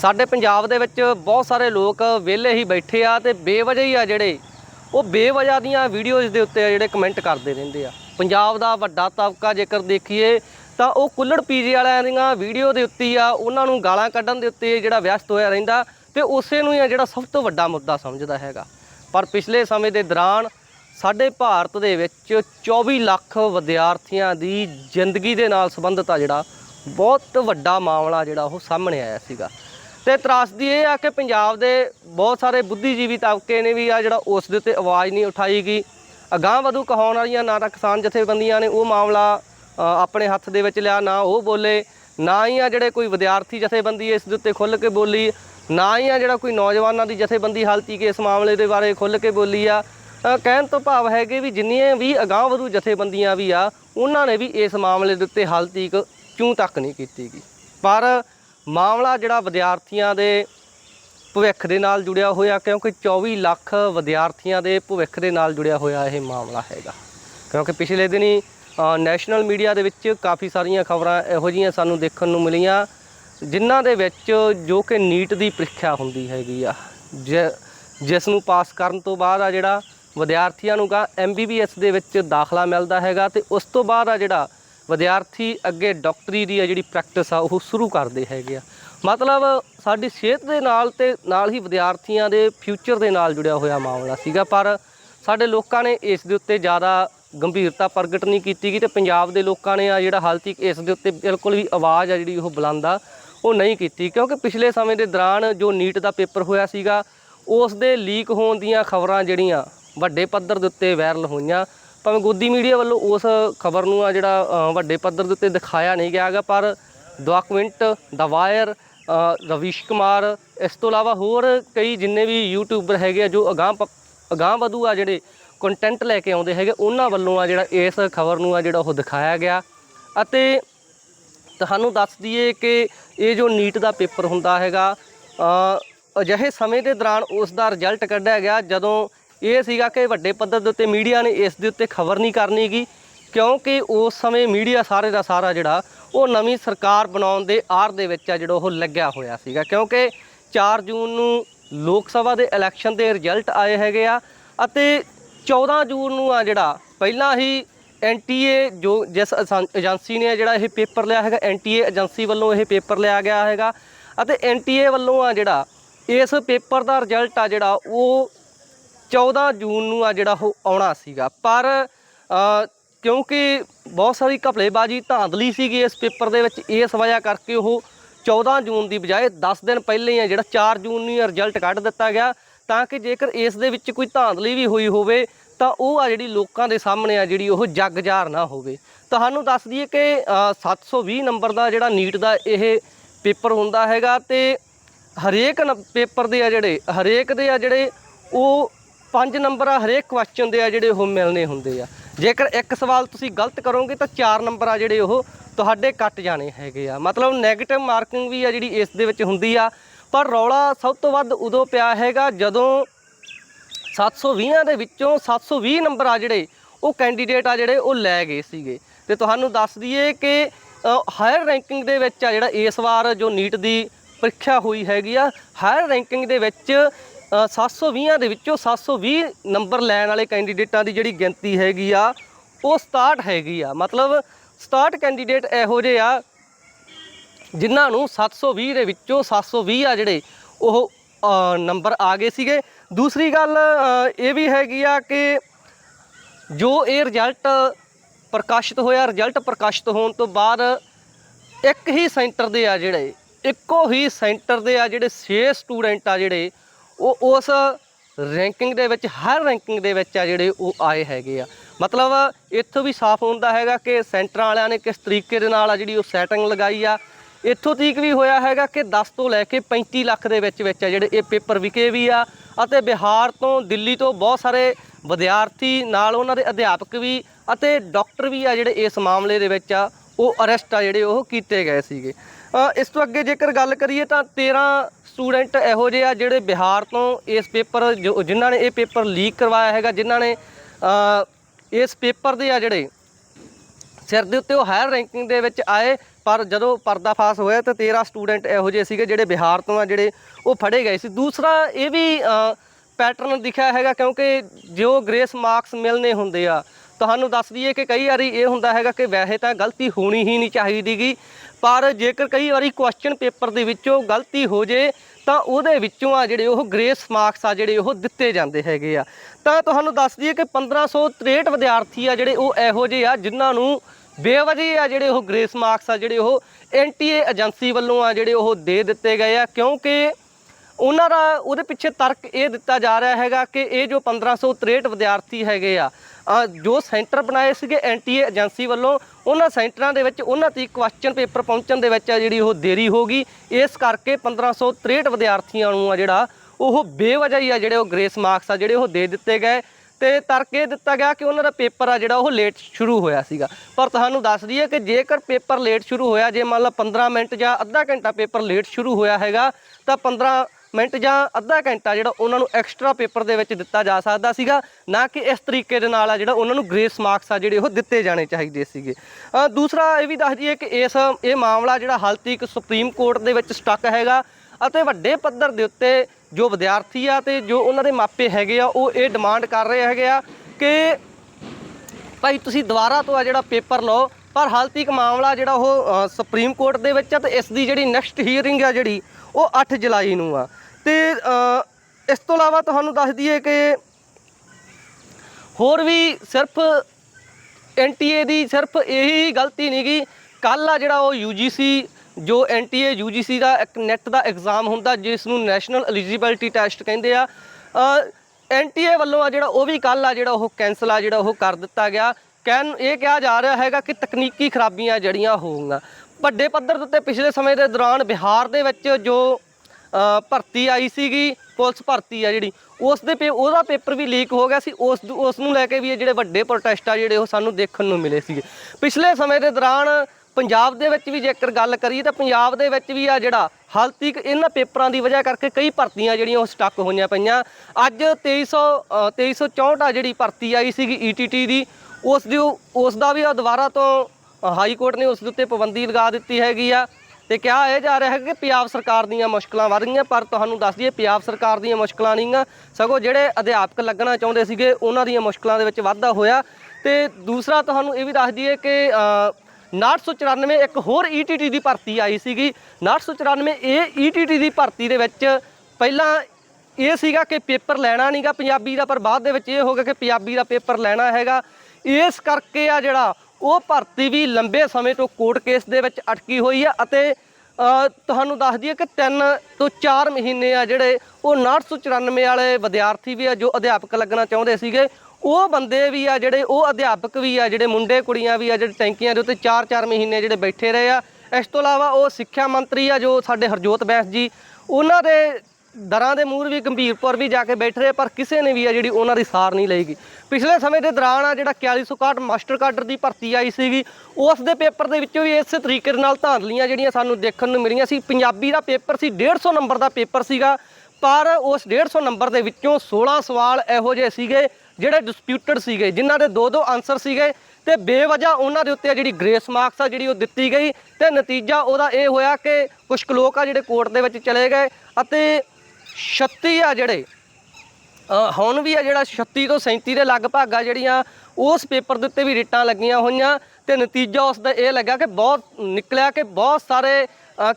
ਸਾਡੇ ਪੰਜਾਬ ਦੇ ਵਿੱਚ ਬਹੁਤ ਸਾਰੇ ਲੋਕ ਵਿਹਲੇ ਹੀ ਬੈਠੇ ਆ ਤੇ ਬੇਵਜ੍ਹਾ ਹੀ ਆ ਜਿਹੜੇ, ਉਹ ਬੇਵਜ੍ਹਾ ਦੀਆਂ ਵੀਡੀਓਜ਼ ਦੇ ਉੱਤੇ ਆ ਜਿਹੜੇ ਕਮੈਂਟ ਕਰਦੇ ਰਹਿੰਦੇ ਆ। ਪੰਜਾਬ ਦਾ ਵੱਡਾ ਤਬਕਾ ਜੇਕਰ ਦੇਖੀਏ, ਤਾਂ ਉਹ ਕੁੱਲੜ ਪੀਜੇ ਵਾਲਿਆਂ ਦੀਆਂ ਵੀਡੀਓ ਦੇ ਉੱਤੇ ਹੀ ਆ, ਉਹਨਾਂ ਨੂੰ ਗਾਲਾਂ ਕੱਢਣ ਦੇ ਉੱਤੇ ਜਿਹੜਾ ਵਿਅਸਤ ਹੋਇਆ ਰਹਿੰਦਾ ਤੇ ਉਸੇ ਨੂੰ ਹੀ ਆ ਜਿਹੜਾ ਸਭ ਤੋਂ ਵੱਡਾ ਮੁੱਦਾ ਸਮਝਦਾ ਹੈਗਾ। ਪਰ ਪਿਛਲੇ ਸਮੇਂ ਦੇ ਦੌਰਾਨ ਸਾਡੇ ਭਾਰਤ ਦੇ ਵਿੱਚ 24 ਲੱਖ ਵਿਦਿਆਰਥੀਆਂ ਦੀ ਜ਼ਿੰਦਗੀ ਦੇ ਨਾਲ ਸੰਬੰਧਿਤ ਆ ਜਿਹੜਾ, ਬਹੁਤ ਵੱਡਾ ਮਾਮਲਾ ਜਿਹੜਾ ਉਹ ਸਾਹਮਣੇ ਆਇਆ ਸੀਗਾ। ਤੇ ਤਰਾਸਦੀ ਇਹ ਆ ਕਿ ਪੰਜਾਬ ਦੇ ਬਹੁਤ ਸਾਰੇ ਬੁੱਧੀਜੀਵੀ ਤਬਕੇ ਨੇ ਵੀ ਆ ਜਿਹੜਾ ਉਸ ਦੇ ਉੱਤੇ ਆਵਾਜ਼ ਨਹੀਂ ਉਠਾਈ ਗਈ। ਅਗਾਂਹ ਵਧੂ ਕਹਾਉਣ ਵਾਲੀਆਂ ਨਾ ਤਾਂ ਕਿਸਾਨ ਜਥੇਬੰਦੀਆਂ ਨੇ ਉਹ ਮਾਮਲਾ ਆਪਣੇ ਹੱਥ ਦੇ ਵਿੱਚ ਲਿਆ, ਨਾ ਉਹ ਬੋਲੇ, ਨਾ ਹੀ ਆ ਜਿਹੜੇ ਕੋਈ ਵਿਦਿਆਰਥੀ ਜਥੇਬੰਦੀ ਇਸ ਦੇ ਉੱਤੇ ਖੁੱਲ੍ਹ ਕੇ ਬੋਲੀ, ਨਾ ਹੀ ਆ ਜਿਹੜਾ ਕੋਈ ਨੌਜਵਾਨਾਂ ਦੀ ਜਥੇਬੰਦੀ ਹਾਲਤੀ ਕੇ ਇਸ ਮਾਮਲੇ ਦੇ ਬਾਰੇ ਖੁੱਲ੍ਹ ਕੇ ਬੋਲੀ ਆ। ਕਹਿਣ ਤੋਂ ਭਾਵ ਹੈ ਕਿ ਵੀ ਜਿੰਨੀਆਂ ਵੀ ਅਗਾਂਹ ਵਧੂ ਜਥੇਬੰਦੀਆਂ ਵੀ ਆ, ਉਹਨਾਂ ਨੇ ਵੀ ਇਸ ਮਾਮਲੇ ਦੇ ਉੱਤੇ ਹਾਲ ਤੀਕ ਕਿਉਂ ਤੱਕ ਨਹੀਂ ਕੀਤੀ ਗਈ। ਪਰ ਮਾਮਲਾ ਜਿਹੜਾ ਵਿਦਿਆਰਥੀਆਂ ਦੇ ਭਵਿੱਖ ਦੇ ਨਾਲ ਜੁੜਿਆ ਹੋਇਆ, ਕਿਉਂਕਿ 24 ਲੱਖ ਵਿਦਿਆਰਥੀਆਂ ਦੇ ਭਵਿੱਖ ਦੇ ਨਾਲ ਜੁੜਿਆ ਹੋਇਆ ਇਹ ਮਾਮਲਾ ਹੈਗਾ। ਕਿਉਂਕਿ ਪਿਛਲੇ ਦਿਨੀ ਨੈਸ਼ਨਲ ਮੀਡੀਆ ਦੇ ਵਿੱਚ ਕਾਫੀ ਸਾਰੀਆਂ ਖਬਰਾਂ ਇਹੋ ਜਿਹੀਆਂ ਸਾਨੂੰ ਦੇਖਣ ਨੂੰ ਮਿਲੀਆਂ, ਜਿਨ੍ਹਾਂ ਦੇ ਵਿੱਚ ਜੋ ਕਿ ਨੀਟ ਦੀ ਪ੍ਰੀਖਿਆ ਹੁੰਦੀ ਹੈਗੀ ਆ। ਜਿ- ਜਿਸ ਨੂੰ ਪਾਸ ਕਰਨ ਤੋਂ ਬਾਅਦ ਆ ਜਿਹੜਾ ਵਿਦਿਆਰਥੀਆਂ ਨੂੰ ਗਾ ਐਮਬੀਬੀਐਸ ਦੇ ਵਿੱਚ ਦਾਖਲਾ ਮਿਲਦਾ ਹੈਗਾ ਤੇ ਉਸ ਤੋਂ ਬਾਅਦ ਆ ਜਿਹੜਾ ਵਿਦਿਆਰਥੀ ਅੱਗੇ ਡਾਕਟਰੀ ਦੀ ਆ ਜਿਹੜੀ ਪ੍ਰੈਕਟਿਸ ਆ, ਉਹ ਸ਼ੁਰੂ ਕਰਦੇ ਹੈਗੇ ਆ। ਮਤਲਬ ਸਾਡੀ ਸਿਹਤ ਦੇ ਨਾਲ ਤੇ ਨਾਲ ਹੀ ਵਿਦਿਆਰਥੀਆਂ ਦੇ ਫਿਊਚਰ ਦੇ ਨਾਲ ਜੁੜਿਆ ਹੋਇਆ ਮਾਮਲਾ ਸੀਗਾ, ਪਰ ਸਾਡੇ ਲੋਕਾਂ ਨੇ ਇਸ ਦੇ ਉੱਤੇ ਜ਼ਿਆਦਾ ਗੰਭੀਰਤਾ ਪ੍ਰਗਟ ਨਹੀਂ ਕੀਤੀ ਗਈ ਤੇ ਪੰਜਾਬ ਦੇ ਲੋਕਾਂ ਨੇ ਆ ਜਿਹੜਾ ਹਾਲ ਤੱਕ ਇਸ ਦੇ ਉੱਤੇ ਬਿਲਕੁਲ ਵੀ ਆਵਾਜ਼ ਆ ਜਿਹੜੀ ਉਹ ਬੁਲੰਦ ਆ, ਉਹ ਨਹੀਂ ਕੀਤੀ। ਕਿਉਂਕਿ ਪਿਛਲੇ ਸਮੇਂ ਦੇ ਦੌਰਾਨ ਜੋ ਨੀਟ ਦਾ ਪੇਪਰ ਹੋਇਆ ਸੀਗਾ, ਉਸ ਦੇ ਲੀਕ ਹੋਣ ਦੀਆਂ ਖਬਰਾਂ ਜਿਹੜੀਆਂ ਵੱਡੇ ਪੱਧਰ ਦੇ ਉੱਤੇ ਵਾਇਰਲ ਹੋਈਆਂ ਭਾਵੇਂ ਗੋਦੀ ਮੀਡੀਆ ਵੱਲੋਂ ਉਸ ਖਬਰ ਨੂੰ ਆ ਜਿਹੜਾ ਵੱਡੇ ਪੱਧਰ ਦੇ ਉੱਤੇ ਦਿਖਾਇਆ ਨਹੀਂ ਗਿਆ ਗਿਆਗਾ, ਪਰ ਡਾਕੂਮੈਂਟ ਦਾ ਵਾਇਰ ਰਵੀਸ਼ ਕੁਮਾਰ, ਇਸ ਤੋਂ ਇਲਾਵਾ ਹੋਰ ਕਈ ਜਿੰਨੇ ਵੀ ਯੂਟਿਊਬਰ ਹੈਗੇ ਆ ਜੋ ਅਗਾਂਹ ਪ- ਅਗਾਂਹ ਵਧੂ ਆ ਜਿਹੜੇ ਕੰਟੈਂਟ ਲੈ ਕੇ ਆਉਂਦੇ ਹੈਗੇ, ਉਹਨਾਂ ਵੱਲੋਂ ਆ ਜਿਹੜਾ ਇਸ ਖਬਰ ਨੂੰ ਆ ਜਿਹੜਾ ਉਹ ਦਿਖਾਇਆ ਗਿਆ। ਅਤੇ ਤੁਹਾਨੂੰ ਦੱਸ ਦਈਏ ਕਿ ਇਹ ਜੋ ਨੀਟ ਦਾ ਪੇਪਰ ਹੁੰਦਾ ਹੈਗਾ ਅਜਿਹੇ ਸਮੇਂ ਦੇ ਦੌਰਾਨ ਉਸ ਦਾ ਰਿਜ਼ਲਟ ਕੱਢਿਆ ਗਿਆ ਜਦੋਂ ਇਹ ਸੀਗਾ ਕਿ ਵੱਡੇ ਪੱਧਰ ਦੇ ਉੱਤੇ ਮੀਡੀਆ ਨੇ ਇਸ ਦੇ ਉੱਤੇ ਖਬਰ ਨਹੀਂ ਕਰਨੀ ਗੀ, ਕਿਉਂਕਿ ਉਸ ਸਮੇਂ ਮੀਡੀਆ ਸਾਰੇ ਦਾ ਸਾਰਾ ਜਿਹੜਾ ਉਹ ਨਵੀਂ ਸਰਕਾਰ ਬਣਾਉਣ ਦੇ ਆਰ ਦੇ ਵਿੱਚ ਆ ਜਿਹੜਾ ਉਹ ਲੱਗਿਆ ਹੋਇਆ ਸੀਗਾ। ਕਿਉਂਕਿ 4 ਜੂਨ ਨੂੰ ਲੋਕ ਸਭਾ ਦੇ ਇਲੈਕਸ਼ਨ ਦੇ ਰਿਜ਼ਲਟ ਆਏ ਹੈਗੇ ਆ ਅਤੇ 14 ਜੂਨ ਨੂੰ ਆ ਜਿਹੜਾ ਪਹਿਲਾਂ ਹੀ ਐਨਟੀਏ ਜੋ ਜਿਸ ਅਸਾਂ- ਏਜੰਸੀ ਨੇ ਜਿਹੜਾ ਇਹ ਪੇਪਰ ਲਿਆ ਹੈਗਾ ਐਨਟੀਏ ਏਜੰਸੀ ਵੱਲੋਂ ਇਹ ਪੇਪਰ ਲਿਆ ਗਿਆ ਹੈਗਾ ਅਤੇ ਐਨਟੀਏ ਵੱਲੋਂ ਆ ਜਿਹੜਾ ਇਸ ਪੇਪਰ ਦਾ ਰਿਜ਼ਲਟ ਆ ਜਿਹੜਾ ਉਹ 14 ਜੂਨ ਨੂੰ ਆ ਜਿਹੜਾ ਉਹ ਆਉਣਾ ਸੀਗਾ। ਪਰ ਕਿਉਂਕਿ ਬਹੁਤ ਸਾਰੀ ਘਪਲੇਬਾਜ਼ੀ ਧਾਂਦਲੀ ਸੀਗੀ ਇਸ ਪੇਪਰ ਦੇ ਵਿੱਚ ਇਸ ਵਜ੍ਹਾ ਕਰਕੇ ਉਹ 14 ਜੂਨ ਦੀ ਬਜਾਏ 10 ਦਿਨ ਪਹਿਲਾਂ ਹੀ ਆ ਜਿਹੜਾ 4 ਜੂਨ ਨੂੰ ਰਿਜ਼ਲਟ ਕੱਢ ਦਿੱਤਾ ਗਿਆ। ਤਾਂ ਕਿ ਜੇਕਰ ਇਸ ਦੇ ਵਿੱਚ ਕੋਈ ਧਾਂਦਲੀ ਵੀ ਹੋਈ ਹੋਵੇ ਤਾਂ ਉਹ ਆ ਜਿਹੜੀ ਲੋਕਾਂ ਦੇ ਸਾਹਮਣੇ ਆ ਜਿਹੜੀ ਉਹ ਜੱਗ ਜ਼ਾਹਰ ਨਾ ਹੋਵੇ। ਤੁਹਾਨੂੰ ਦੱਸ ਦਈਏ ਕਿ ਅ, 720 ਨੰਬਰ ਦਾ ਜਿਹੜਾ ਨੀਟ ਦਾ ਇਹ ਪੇਪਰ ਹੁੰਦਾ ਹੈਗਾ ਤੇ ਹਰੇਕ ਨ- ਪੇਪਰ ਦੇ ਆ ਜਿਹੜੇ ਹਰੇਕ ਦੇ ਆ ਜਿਹੜੇ ਉਹ ਪੰਜ ਨੰਬਰ ਆ ਹਰੇਕ ਕੁਐਸਚਨ ਦੇ ਆ ਜਿਹੜੇ ਉਹ ਮਿਲਨੇ ਹੁੰਦੇ ਆ। ਜੇਕਰ ਇੱਕ ਸਵਾਲ ਤੁਸੀਂ ਗਲਤ ਕਰੋਗੇ ਤਾਂ ਚਾਰ ਨੰਬਰ ਆ ਜਿਹੜੇ ਉਹ ਤੁਹਾਡੇ ਕੱਟ ਜਾਣੇ ਹੈਗੇ ਆ। ਮਤਲਬ 네ਗੇਟਿਵ ਮਾਰਕਿੰਗ ਵੀ ਆ ਜਿਹੜੀ ਇਸ ਦੇ ਵਿੱਚ ਹੁੰਦੀ ਆ। ਪਰ ਰੌਲਾ ਸਭ ਤੋਂ ਵੱਧ ਉਦੋਂ ਪਿਆ ਹੈਗਾ ਜਦੋਂ 720 ਦੇ ਵਿੱਚੋਂ 720 ਨੰਬਰ ਆ ਜਿਹੜੇ ਉਹ ਕੈਂਡੀਡੇਟ ਆ ਜਿਹੜੇ ਉਹ ਲੈ ਗਏ ਸੀਗੇ। ਤੇ ਤੁਹਾਨੂੰ ਦੱਸ ਦਈਏ ਕਿ ਹਾਇਰ ਰੈਂਕਿੰਗ ਦੇ ਵਿੱਚ ਆ ਜਿਹੜਾ ਇਸ ਵਾਰ ਜੋ ਨੀਟ ਦੀ ਪ੍ਰੀਖਿਆ ਹੋਈ ਹੈਗੀ ਆ ਹਾਇਰ ਰੈਂਕਿੰਗ ਦੇ ਵਿੱਚ 720 ਦੇ ਵਿੱਚੋਂ 720 ਨੰਬਰ ਲੈਣ ਵਾਲੇ ਕੈਂਡੀਡੇਟਾਂ ਦੀ ਜਿਹੜੀ ਗਿਣਤੀ ਹੈਗੀ ਆ, ਉਹ 67 ਹੈਗੀ ਆ। ਮਤਲਬ 67 ਕੈਂਡੀਡੇਟ ਇਹੋ ਜਿਹੇ ਆ ਜਿਨ੍ਹਾਂ ਨੂੰ 720 ਦੇ ਵਿੱਚੋਂ 720 ਆ ਜਿਹੜੇ ਉਹ ਨੰਬਰ ਆ ਗਏ ਸੀਗੇ। ਦੂਸਰੀ ਗੱਲ ਇਹ ਵੀ ਹੈਗੀ ਆ ਕਿ ਜੋ ਇਹ ਰਿਜ਼ਲਟ ਪ੍ਰਕਾਸ਼ਿਤ ਹੋਇਆ, ਰਿਜ਼ਲਟ ਪ੍ਰਕਾਸ਼ਿਤ ਹੋਣ ਤੋਂ ਬਾਅਦ ਇੱਕ ਹੀ ਸੈਂਟਰ ਦੇ ਆ ਜਿਹੜੇ, ਇੱਕੋ ਹੀ ਸੈਂਟਰ ਦੇ ਆ ਜਿਹੜੇ 6 ਸਟੂਡੈਂਟ ਆ ਜਿਹੜੇ ਉਹ ਉਸ ਰੈਂਕਿੰਗ ਦੇ ਵਿੱਚ, ਹਰ ਰੈਂਕਿੰਗ ਦੇ ਵਿੱਚ ਆ ਜਿਹੜੇ ਉਹ ਆਏ ਹੈਗੇ ਆ। ਮਤਲਬ ਇੱਥੋਂ ਵੀ ਸਾਫ਼ ਹੁੰਦਾ ਹੈਗਾ ਕਿ ਸੈਂਟਰਾਂ ਵਾਲਿਆਂ ਨੇ ਕਿਸ ਤਰੀਕੇ ਦੇ ਨਾਲ ਆ ਜਿਹੜੀ ਉਹ ਸੈਟਿੰਗ ਲਗਾਈ ਆ। ਇੱਥੋਂ ਤੀਕ ਵੀ ਹੋਇਆ ਹੈਗਾ ਕਿ 10 ਤੋਂ ਲੈ ਕੇ 35 ਲੱਖ ਦੇ ਵਿੱਚ ਵਿੱਚ ਆ ਜਿਹੜੇ ਇਹ ਪੇਪਰ ਵਿਕੇ ਵੀ ਆ ਅਤੇ ਬਿਹਾਰ ਤੋਂ ਦਿੱਲੀ ਤੋਂ ਬਹੁਤ ਸਾਰੇ ਵਿਦਿਆਰਥੀ ਨਾਲ ਉਹਨਾਂ ਦੇ ਅਧਿਆਪਕ ਵੀ ਅਤੇ ਡਾਕਟਰ ਵੀ ਆ ਜਿਹੜੇ ਇਸ ਮਾਮਲੇ ਦੇ ਵਿੱਚ ਆ, ਉਹ ਅਰੈਸਟ ਆ ਜਿਹੜੇ ਉਹ ਕੀਤੇ ਗਏ ਸੀਗੇ। ਇਸ ਤੋਂ ਅੱਗੇ ਜੇਕਰ ਗੱਲ ਕਰੀਏ ਤਾਂ 13 ਸਟੂਡੈਂਟ ਇਹੋ ਜਿਹੇ ਆ ਜਿਹੜੇ ਬਿਹਾਰ ਤੋਂ ਇਸ ਪੇਪਰ ਜੋ, ਜਿਨ੍ਹਾਂ ਨੇ ਇਹ ਪੇਪਰ ਲੀਕ ਕਰਵਾਇਆ ਹੈਗਾ, ਜਿਨ੍ਹਾਂ ਨੇ ਇਸ ਪੇਪਰ ਦੇ ਆ ਜਿਹੜੇ ਸਿਰ ਦੇ ਉੱਤੇ ਉਹ ਹਾਇਰ ਰੈਂਕਿੰਗ ਦੇ ਵਿੱਚ ਆਏ, ਪਰ ਜਦੋਂ ਪਰਦਾਫਾਸ਼ ਹੋਇਆ ਤਾਂ 13 ਸਟੂਡੈਂਟ ਇਹੋ ਜਿਹੇ ਸੀਗੇ ਜਿਹੜੇ ਬਿਹਾਰ ਤੋਂ ਆ, ਜਿਹੜੇ ਉਹ ਫੜੇ ਗਏ ਸੀ। ਦੂਸਰਾ ਇਹ ਵੀ ਪੈਟਰਨ ਦਿਖਿਆ ਹੈਗਾ, ਕਿਉਂਕਿ ਜੋ ਗ੍ਰੇਸ ਮਾਰਕਸ ਮਿਲਨੇ ਹੁੰਦੇ ਆ, ਤੁਹਾਨੂੰ ਦੱਸ ਦਈਏ ਕਿ ਕਈ ਵਾਰੀ ਇਹ ਹੁੰਦਾ ਹੈਗਾ ਕਿ ਵੈਸੇ ਤਾਂ ਗਲਤੀ ਹੋਣੀ ਹੀ ਨਹੀਂ ਚਾਹੀਦੀਗੀ। ਪਰ ਜੇਕਰ ਕਈ ਵਾਰੀ ਕੁਐਸਚਨ ਪੇਪਰ ਦੇ ਵਿੱਚੋਂ ਗਲਤੀ ਹੋ ਜੇ, ਤਾਂ ਉਹਦੇ ਵਿੱਚੋਂ ਆ ਜਿਹੜੇ ਉਹ ਗ੍ਰੇਸ ਮਾਰਕਸ ਆ ਜਿਹੜੇ ਉਹ ਦਿੱਤੇ ਜਾਂਦੇ ਹੈਗੇ ਆ। ਤਾਂ ਤੁਹਾਨੂੰ ਦੱਸ ਦਈਏ ਕਿ 1563 ਵਿਦਿਆਰਥੀ ਆ ਜਿਹੜੇ ਉਹ ਇਹੋ ਜਿਹੇ ਆ ਜਿਨ੍ਹਾਂ ਨੂੰ ਬੇਵਜ੍ਹਾ ਆ ਜਿਹੜੇ ਉਹ ਗ੍ਰੇਸ ਮਾਰਕਸ ਆ ਜਿਹੜੇ ਉਹ ਐਨਟੀਏ ਏਜੰਸੀ ਵੱਲੋਂ ਆ ਜਿਹੜੇ ਉਹ ਦੇ ਦਿੱਤੇ ਗਏ ਆ, ਕਿਉਂਕਿ ਉਹਨਾਂ ਦਾ ਉਹਦੇ ਪਿੱਛੇ ਤਰਕ ਇਹ ਦਿੱਤਾ ਜਾ ਰਿਹਾ ਹੈਗਾ ਕਿ ਇਹ ਜੋ 1563 ਵਿਦਿਆਰਥੀ ਹੈਗੇ ਆ ਜੋ ਸੈਂਟਰ ਬਣਾਏ ਸੀਗੇ ਐਨਟੀਏ ਏਜੰਸੀ ਵੱਲੋਂ, ਉਹਨਾਂ ਸੈਂਟਰਾਂ ਦੇ ਵਿੱਚ ਉਹਨਾਂ ਤੱਕ ਕੁਐਸਚਨ ਪੇਪਰ ਪਹੁੰਚਣ ਦੇ ਵਿੱਚ ਆ ਜਿਹੜੀ ਉਹ ਦੇਰੀ ਹੋ ਗਈ। ਇਸ ਕਰਕੇ 1563 ਵਿਦਿਆਰਥੀਆਂ ਨੂੰ ਆ ਜਿਹੜਾ ਉਹ ਬੇਵਜ੍ਹਾ ਹੀ ਆ ਜਿਹੜੇ ਉਹ ਗ੍ਰੇਸ ਮਾਰਕਸ ਆ ਜਿਹੜੇ ਉਹ ਦੇ ਦਿੱਤੇ ਗਏ। ਤੇ ਤਰਕ ਇਹ ਦਿੱਤਾ ਗਿਆ ਕਿ ਉਹਨਾਂ ਦਾ ਪੇਪਰ ਆ ਜਿਹੜਾ ਉਹ ਲੇਟ ਸ਼ੁਰੂ ਹੋਇਆ ਸੀਗਾ। ਪਰ ਤੁਹਾਨੂੰ ਦੱਸ ਦਈਏ ਕਿ ਜੇਕਰ ਪੇਪਰ ਲੇਟ ਸ਼ੁਰੂ ਹੋਇਆ, ਜੇ ਮੰਨ ਲਾ 15 ਮਿੰਟ ਜਾਂ ਅੱਧਾ ਘੰਟਾ ਪੇਪਰ ਲੇਟ ਸ਼ੁਰੂ ਹੋਇਆ ਹੈਗਾ, ਤਾਂ 15 ਮਿੰਟ ਜਾਂ ਅੱਧਾ ਘੰਟਾ ਜਿਹੜਾ ਉਹਨਾਂ ਨੂੰ ਐਕਸਟਰਾ ਪੇਪਰ ਦੇ ਵਿੱਚ ਦਿੱਤਾ ਜਾ ਸਕਦਾ ਸੀਗਾ, ਨਾ ਕਿ ਇਸ ਤਰੀਕੇ ਦੇ ਨਾਲ ਆ ਜਿਹੜਾ ਉਹਨਾਂ ਨੂੰ ਗ੍ਰੇਸ ਮਾਰਕਸ ਆ ਜਿਹੜੇ ਉਹ ਦਿੱਤੇ ਜਾਣੇ ਚਾਹੀਦੇ ਸੀਗੇ। ਦੂਸਰਾ ਇਹ ਵੀ ਦੱਸ ਦਈਏ ਕਿ ਇਸ, ਇਹ ਮਾਮਲਾ ਜਿਹੜਾ ਹਾਲ ਤੱਕ ਸੁਪਰੀਮ ਕੋਰਟ ਦੇ ਵਿੱਚ ਸਟਕ ਹੈਗਾ ਅਤੇ ਵੱਡੇ ਪੱਧਰ ਦੇ ਉੱਤੇ ਜੋ ਵਿਦਿਆਰਥੀ ਆ ਤੇ ਜੋ ਉਹਨਾਂ ਦੇ ਮਾਪੇ ਹੈਗੇ ਆ, ਉਹ ਇਹ ਡਿਮਾਂਡ ਕਰ ਰਹੇ ਹੈਗੇ ਆ ਕਿ ਭਾਈ ਤੁਸੀਂ ਦੁਬਾਰਾ ਤੋਂ ਆ ਜਿਹੜਾ ਪੇਪਰ ਲਓ। ਪਰ ਹਾਲ ਤੱਕ ਮਾਮਲਾ ਜਿਹੜਾ ਉਹ ਸੁਪਰੀਮ ਕੋਰਟ ਦੇ ਵਿੱਚ ਆ ਤੇ ਇਸ ਦੀ ਜਿਹੜੀ ਨੈਕਸਟ ਹੀਅਰਿੰਗ ਆ ਜਿਹੜੀ ਉਹ 8 ਜੁਲਾਈ ਨੂੰ ਆ। ਤੇ ਇਸ ਤੋਂ ਇਲਾਵਾ ਤੁਹਾਨੂੰ ਦੱਸ ਦਈਏ ਕਿ ਹੋਰ ਵੀ ਸਿਰਫ ਐਨਟੀਏ ਦੀ ਸਿਰਫ ਇਹੀ ਗਲਤੀ ਨਹੀਂ ਗੀ। ਕੱਲ ਆ ਜਿਹੜਾ ਉਹ ਯੂਜੀਸੀ ਜੋ ਐਨਟੀਏ ਯੂਜੀਸੀ ਦਾ ਇੱਕ ਨੈਟ ਦਾ ਐਗਜ਼ਾਮ ਹੁੰਦਾ, ਜਿਸ ਨੂੰ ਨੈਸ਼ਨਲ ਐਲੀਜੀਬਿਲਟੀ ਟੈਸਟ ਕਹਿੰਦੇ ਆ। ਐਨਟੀਏ ਵੱਲੋਂ ਆ ਜਿਹੜਾ ਉਹ ਵੀ ਕੱਲ ਆ ਜਿਹੜਾ ਉਹ ਕੈਨਸਲ ਆ, ਜਿਹੜਾ ਉਹ ਕਰ ਦਿੱਤਾ ਗਿਆ। ਕਹਿਣ, ਇਹ ਕਿਹਾ ਜਾ ਰਿਹਾ ਹੈਗਾ ਕਿ ਤਕਨੀਕੀ ਖਰਾਬੀਆਂ ਜੜੀਆਂ ਹੋਊਗਾ ਵੱਡੇ ਪੱਧਰ ਦੇ ਉੱਤੇ ਪਿਛਲੇ ਸਮੇਂ ਦੇ ਦੌਰਾਨ ਬਿਹਾਰ ਦੇ ਵਿੱਚ ਜੋ ਭਰਤੀ ਆਈ ਸੀਗੀ ਪੁਲਿਸ ਭਰਤੀ ਆ ਜਿਹੜੀ ਉਸ ਦੇ ਪੇ ਉਹਦਾ ਪੇਪਰ ਵੀ ਲੀਕ ਹੋ ਗਿਆ ਸੀ ਉਸ ਉਸ ਨੂੰ ਲੈ ਕੇ ਵੀ ਇਹ ਜਿਹੜੇ ਵੱਡੇ ਪ੍ਰੋਟੈਸਟ ਆ ਜਿਹੜੇ ਉਹ ਸਾਨੂੰ ਦੇਖਣ ਨੂੰ ਮਿਲੇ ਸੀਗੇ। ਪਿਛਲੇ ਸਮੇਂ ਦੇ ਦੌਰਾਨ ਪੰਜਾਬ ਦੇ ਵਿੱਚ ਵੀ ਜੇਕਰ ਗੱਲ ਕਰੀਏ ਤਾਂ ਪੰਜਾਬ ਦੇ ਵਿੱਚ ਵੀ ਆ ਜਿਹੜਾ ਹਾਲ ਤੱਕ ਇਹਨਾਂ ਪੇਪਰਾਂ ਦੀ ਵਜ੍ਹਾ ਕਰਕੇ ਕਈ ਭਰਤੀਆਂ ਜਿਹੜੀਆਂ ਉਹ ਸਟਕ ਹੋਈਆਂ ਪਈਆਂ। ਅੱਜ 2300 ਅ, 2364 ਆ ਜਿਹੜੀ ਭਰਤੀ ਆਈ ਸੀਗੀ ਈਟੀਟੀ ਦੀ ਉਸ ਦੀ ਉਸ ਦਾ ਵੀ ਆ ਦੁਬਾਰਾ ਤੋਂ ਹਾਈ ਕੋਰਟ ਨੇ ਉਸ ਦੇ ਉੱਤੇ ਪਾਬੰਦੀ ਲਗਾ ਦਿੱਤੀ ਹੈਗੀ ਆ ਤੇ ਕਿਹਾ ਇਹ ਜਾ ਰਿਹਾ ਹੈ ਕਿ ਪੰਜਾਬ ਸਰਕਾਰ ਦੀਆਂ ਮੁਸ਼ਕਲਾਂ ਵਧ ਗਈਆਂ ਪਰ ਤੁਹਾਨੂੰ ਦੱਸ ਦਈਏ ਪੰਜਾਬ ਸਰਕਾਰ ਦੀਆਂ ਮੁਸ਼ਕਲਾਂ ਨਹੀਂਗਾ ਸਗੋਂ ਜਿਹੜੇ ਅਧਿਆਪਕ ਲੱਗਣਾ ਚਾਹੁੰਦੇ ਸੀਗੇ ਉਹਨਾਂ ਦੀਆਂ ਮੁਸ਼ਕਲਾਂ ਦੇ ਵਿੱਚ ਵਾਧਾ ਹੋਇਆ। ਤੇ ਦੂਸਰਾ ਤੁਹਾਨੂੰ ਇਹ ਵੀ ਦੱਸ ਦਈਏ ਕਿ ਅ, 994 ਇੱਕ ਹੋਰ ਈਟੀਟੀ ਦੀ ਭਰਤੀ ਆਈ ਸੀਗੀ। 994 ਇਹ ਈਟੀਟੀ ਦੀ ਭਰਤੀ ਦੇ ਵਿੱਚ ਪਹਿਲਾਂ ਇਹ ਸੀਗਾ ਕਿ ਪੇਪਰ ਲੈਣਾ ਨਹੀਂਗਾ ਪੰਜਾਬੀ ਦਾ ਪਰ ਬਾਅਦ ਦੇ ਵਿੱਚ ਇਹ ਹੋ ਗਿਆ ਕਿ ਪੰਜਾਬੀ ਦਾ ਪੇਪਰ ਲੈਣਾ ਹੈਗਾ। ਇਸ ਕਰਕੇ ਆ ਜਿਹੜਾ ਉਹ ਭਰਤੀ ਵੀ ਲੰਬੇ ਸਮੇਂ ਤੋਂ ਕੋਰਟ ਕੇਸ ਦੇ ਵਿੱਚ ਅਟਕੀ ਹੋਈ ਆ ਅਤੇ ਤੁਹਾਨੂੰ ਦੱਸ ਦਈਏ ਕਿ 3 ਤੋਂ 4 ਮਹੀਨੇ ਆ ਜਿਹੜੇ ਉਹ 994 ਵਾਲੇ ਵਿਦਿਆਰਥੀ ਵੀ ਆ ਜੋ ਅਧਿਆਪਕ ਲੱਗਣਾ ਚਾਹੁੰਦੇ ਸੀਗੇ। ਉਹ ਬੰਦੇ ਵੀ ਆ ਜਿਹੜੇ, ਉਹ ਅਧਿਆਪਕ ਵੀ ਆ ਜਿਹੜੇ ਮੁੰਡੇ ਕੁੜੀਆਂ ਵੀ ਆ ਜਿਹੜੇ ਟੈਂਕੀਆਂ ਦੇ ਉੱਤੇ 4-4 ਮਹੀਨੇ ਜਿਹੜੇ ਬੈਠੇ ਰਹੇ ਆ। ਇਸ ਤੋਂ ਇਲਾਵਾ ਉਹ ਸਿੱਖਿਆ ਮੰਤਰੀ ਆ ਜੋ ਸਾਡੇ ਹਰਜੋਤ ਬੈਂਸ ਜੀ, ਉਹਨਾਂ ਦੇ ਦਰਾਂ ਦੇ ਮੂਹਰ ਵੀ ਗੰਭੀਰਪੁਰ ਵੀ ਜਾ ਕੇ ਬੈਠ ਰਹੇ, ਪਰ ਕਿਸੇ ਨੇ ਵੀ ਆ ਜਿਹੜੀ ਉਹਨਾਂ ਦੀ ਸਾਰ ਨਹੀਂ ਲਈਗੀ। ਪਿਛਲੇ ਸਮੇਂ ਦੇ ਦੌਰਾਨ ਆ ਜਿਹੜਾ 4161 ਮਾਸਟਰ ਕਾਡਰ ਦੀ ਭਰਤੀ ਆਈ ਸੀਗੀ, ਉਸ ਦੇ ਪੇਪਰ ਦੇ ਵਿੱਚੋਂ ਵੀ ਇਸੇ ਤਰੀਕੇ ਦੇ ਨਾਲ ਧਾਂਦਲੀਆਂ ਜਿਹੜੀਆਂ ਸਾਨੂੰ ਦੇਖਣ ਨੂੰ ਮਿਲੀਆਂ ਸੀ। ਪੰਜਾਬੀ ਦਾ ਪੇਪਰ ਸੀ 150 ਨੰਬਰ ਦਾ ਪੇਪਰ ਸੀਗਾ, ਪਰ ਉਸ 150 ਨੰਬਰ ਦੇ ਵਿੱਚੋਂ 16 ਸਵਾਲ ਇਹੋ ਜਿਹੇ ਸੀਗੇ ਜਿਹੜੇ ਡਿਸਪਿਊਟਡ ਸੀਗੇ, ਜਿਨ੍ਹਾਂ ਦੇ ਦੋ ਦੋ ਆਨਸਰ ਸੀਗੇ ਤੇ ਬੇਵਜ੍ਹਾ ਉਹਨਾਂ ਦੇ ਉੱਤੇ ਜਿਹੜੀ ਗ੍ਰੇਸ ਮਾਰਕਸ ਆ ਜਿਹੜੀ ਉਹ ਦਿੱਤੀ ਗਈ ਤੇ ਨਤੀਜਾ ਉਹਦਾ ਇਹ ਹੋਇਆ ਕਿ ਕੁਝ ਕੁ ਲੋਕ ਆ ਜਿਹੜੇ ਕੋਰਟ ਦੇ ਵਿੱਚ ਚਲੇ ਗਏ ਅਤੇ 36 ਆ ਜਿਹੜੇ। ਹੁਣ ਵੀ ਆ ਜਿਹੜਾ 36 ਤੋਂ 37 ਦੇ ਲਗਭਗ ਆ ਜਿਹੜੀਆਂ, ਉਸ ਪੇਪਰ ਦੇ ਉੱਤੇ ਵੀ ਰੇਟਾਂ ਲੱਗੀਆਂ ਹੋਈਆਂ ਤੇ ਨਤੀਜਾ ਉਸ ਦਾ ਇਹ ਲੱਗਾ ਕਿ ਬਹੁਤ ਨਿਕਲਿਆ ਕਿ ਬਹੁਤ ਸਾਰੇ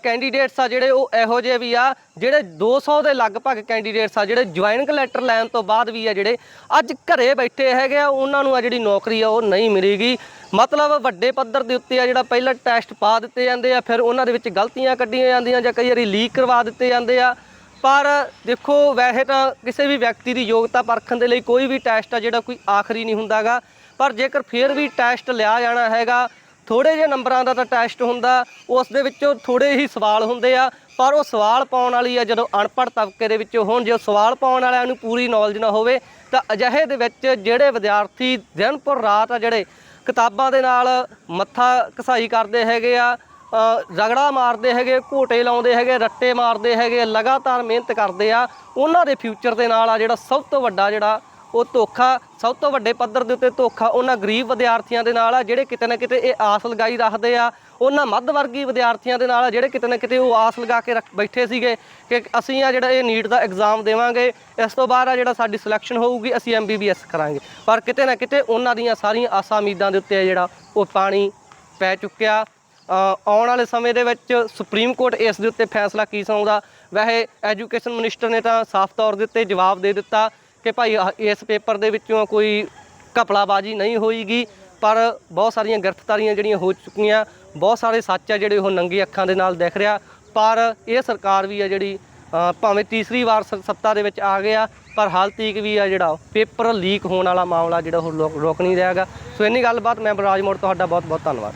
ਕੈਂਡੀਡੇਟਸ ਆ ਜਿਹੜੇ ਉਹ ਇਹੋ ਜਿਹੇ ਵੀ ਆ, ਜਿਹੜੇ 200 ਦੇ ਲਗਭਗ ਕੈਂਡੀਡੇਟਸ ਆ, ਜਿਹੜੇ ਜੁਆਇਨਿੰਗ ਲੈਟਰ ਲੈਣ ਤੋਂ ਬਾਅਦ ਵੀ ਆ ਜਿਹੜੇ, ਅੱਜ ਘਰੇ ਬੈਠੇ ਹੈਗੇ ਆ, ਉਹਨਾਂ ਨੂੰ ਆ ਜਿਹੜੀ ਨੌਕਰੀ ਆ ਉਹ ਨਹੀਂ ਮਿਲੇਗੀ। ਮਤਲਬ ਵੱਡੇ ਪੱਧਰ ਦੇ ਉੱਤੇ ਆ ਜਿਹੜਾ ਪਹਿਲਾਂ ਟੈਸਟ ਪਾ ਦਿੱਤੇ ਜਾਂਦੇ ਆ, ਫਿਰ ਉਹਨਾਂ ਦੇ ਵਿੱਚ ਗਲਤੀਆਂ ਕੱਢੀਆਂ ਜਾਂਦੀਆਂ ਜਾਂ ਕਈ ਵਾਰੀ ਲੀਕ ਕਰਵਾ ਦਿੱਤੇ ਜਾਂਦੇ ਆ। ਪਰ ਦੇਖੋ, ਵੈਸੇ ਤਾਂ ਕਿਸੇ ਵੀ ਵਿਅਕਤੀ ਦੀ ਯੋਗਤਾ ਪਰਖਣ ਦੇ ਲਈ ਕੋਈ ਵੀ ਟੈਸਟ ਆ ਜਿਹੜਾ ਕੋਈ ਆਖਰੀ ਨਹੀਂ ਹੁੰਦਾਗਾ। ਪਰ ਜੇਕਰ ਫਿਰ ਵੀ ਟੈਸਟ ਲਿਆ ਜਾਣਾ ਹੈਗਾ ਥੋੜੇ ਜਿਹੇ ਨੰਬਰਾਂ ਦਾ ਤਾਂ ਟੈਸਟ ਹੁੰਦਾ, ਉਸ ਦੇ ਵਿੱਚੋਂ ਥੋੜੇ ਹੀ ਸਵਾਲ ਹੁੰਦੇ ਆ। ਪਰ ਉਹ ਸਵਾਲ ਪਾਉਣ ਵਾਲੀ ਆ, ਜਦੋਂ ਅਨਪੜ੍ਹ ਤਬਕੇ ਦੇ ਵਿੱਚੋਂ ਹੋਣ, ਜੇ ਸਵਾਲ ਪਾਉਣ ਵਾਲਿਆਂ ਨੂੰ ਪੂਰੀ ਨੌਲੇਜ ਨਾ ਹੋਵੇ, ਤਾਂ ਅਜਿਹੇ ਦੇ ਵਿੱਚ ਜਿਹੜੇ ਵਿਦਿਆਰਥੀ ਦਿਨ ਪਰ ਰਾਤ ਆ, ਜਿਹੜੇ ਕਿਤਾਬਾਂ ਦੇ ਨਾਲ ਮੱਥਾ ਘਸਾਈ ਕਰਦੇ ਹੈਗੇ ਆ ਰਗੜਾ ਮਾਰਦੇ ਹੈਗੇ, ਘੋਟੇ ਲਾਉਂਦੇ ਹੈਗੇ, ਰੱਟੇ ਮਾਰਦੇ ਹੈਗੇ, ਲਗਾਤਾਰ ਮਿਹਨਤ ਕਰਦੇ ਆ। ਉਹਨਾਂ ਦੇ ਫਿਊਚਰ ਦੇ ਨਾਲ ਆ ਜਿਹੜਾ ਸਭ ਤੋਂ ਵੱਡਾ ਜਿਹੜਾ ਉਹ ਧੋਖਾ, ਸਭ ਤੋਂ ਵੱਡੇ ਪੱਧਰ ਦੇ ਉੱਤੇ ਧੋਖਾ ਉਹਨਾਂ ਗਰੀਬ ਵਿਦਿਆਰਥੀਆਂ ਦੇ ਨਾਲ ਆ, ਜਿਹੜੇ ਕਿਤੇ ਨਾ ਕਿਤੇ ਇਹ ਆਸ ਲਗਾਈ ਰੱਖਦੇ ਆ। ਉਹਨਾਂ ਮੱਧ ਵਰਗੀ ਵਿਦਿਆਰਥੀਆਂ ਦੇ ਨਾਲ ਆ, ਜਿਹੜੇ ਕਿਤੇ ਨਾ ਕਿਤੇ ਉਹ ਆਸ ਲਗਾ ਕੇ ਰੱਖ ਬੈਠੇ ਸੀਗੇ ਕਿ ਅਸੀਂ ਆ ਜਿਹੜਾ ਇਹ ਨੀਟ ਦਾ ਐਗਜ਼ਾਮ ਦੇਵਾਂਗੇ, ਇਸ ਤੋਂ ਬਾਅਦ ਆ ਜਿਹੜਾ ਸਾਡੀ ਸਿਲੈਕਸ਼ਨ ਹੋਊਗੀ, ਅਸੀਂ ਐਮਬੀਬੀਐਸ ਕਰਾਂਗੇ। ਪਰ ਕਿਤੇ ਨਾ ਕਿਤੇ ਉਹਨਾਂ ਦੀਆਂ ਸਾਰੀਆਂ ਆਸਾਂ ਉਮੀਦਾਂ ਦੇ ਉੱਤੇ ਜਿਹੜਾ ਉਹ ਪਾਣੀ ਪੈ ਚੁੱਕਿਆ। ਆਉਣ ਵਾਲੇ ਸਮੇਂ ਦੇ ਵਿੱਚ ਸੁਪਰੀਮ ਕੋਰਟ ਇਸ ਦੇ ਉੱਤੇ ਫੈਸਲਾ ਕੀ ਸੁਣਾਉਂਦਾ ਵੈਸੇ ਐਜੂਕੇਸ਼ਨ ਮਿਨਿਸਟਰ ਨੇ ਤਾਂ ਸਾਫ਼ ਤੌਰ ਦੇ ਉੱਤੇ ਜਵਾਬ ਦੇ ਦਿੱਤਾ ਕਿ ਭਾਈ ਇਸ ਪੇਪਰ ਦੇ ਵਿੱਚੋਂ ਕੋਈ ਘਪਲਾਬਾਜ਼ੀ ਨਹੀਂ ਹੋਈਗੀ ਪਰ ਬਹੁਤ ਸਾਰੀਆਂ ਗ੍ਰਿਫਤਾਰੀਆਂ ਜਿਹੜੀਆਂ ਹੋ ਚੁੱਕੀਆਂ, ਬਹੁਤ ਸਾਰੇ ਸੱਚ ਆ ਜਿਹੜੇ ਉਹ ਨੰਗੀ ਅੱਖਾਂ ਦੇ ਨਾਲ ਦਿਖ ਰਿਹਾ, ਪਰ ਇਹ ਸਰਕਾਰ ਵੀ ਆ ਜਿਹੜੀ ਭਾਵੇਂ ਤੀਸਰੀ ਵਾਰ ਸ- ਸੱਤਾ ਦੇ ਵਿੱਚ ਆ ਗਿਆ, ਪਰ ਹਾਲ ਤੀਕ ਵੀ ਆ ਜਿਹੜਾ ਪੇਪਰ ਲੀਕ ਹੋਣ ਵਾਲਾ ਮਾਮਲਾ ਜਿਹੜਾ ਉਹ ਰੋਕ ਰੋਕ ਨਹੀਂ ਰਿਹਾਗਾ ਸੋ ਇੰਨੀ ਗੱਲਬਾਤ, ਮੈਂ ਬਰਾਜ ਮੋੜ, ਤੁਹਾਡਾ ਬਹੁਤ ਬਹੁਤ ਧੰਨਵਾਦ।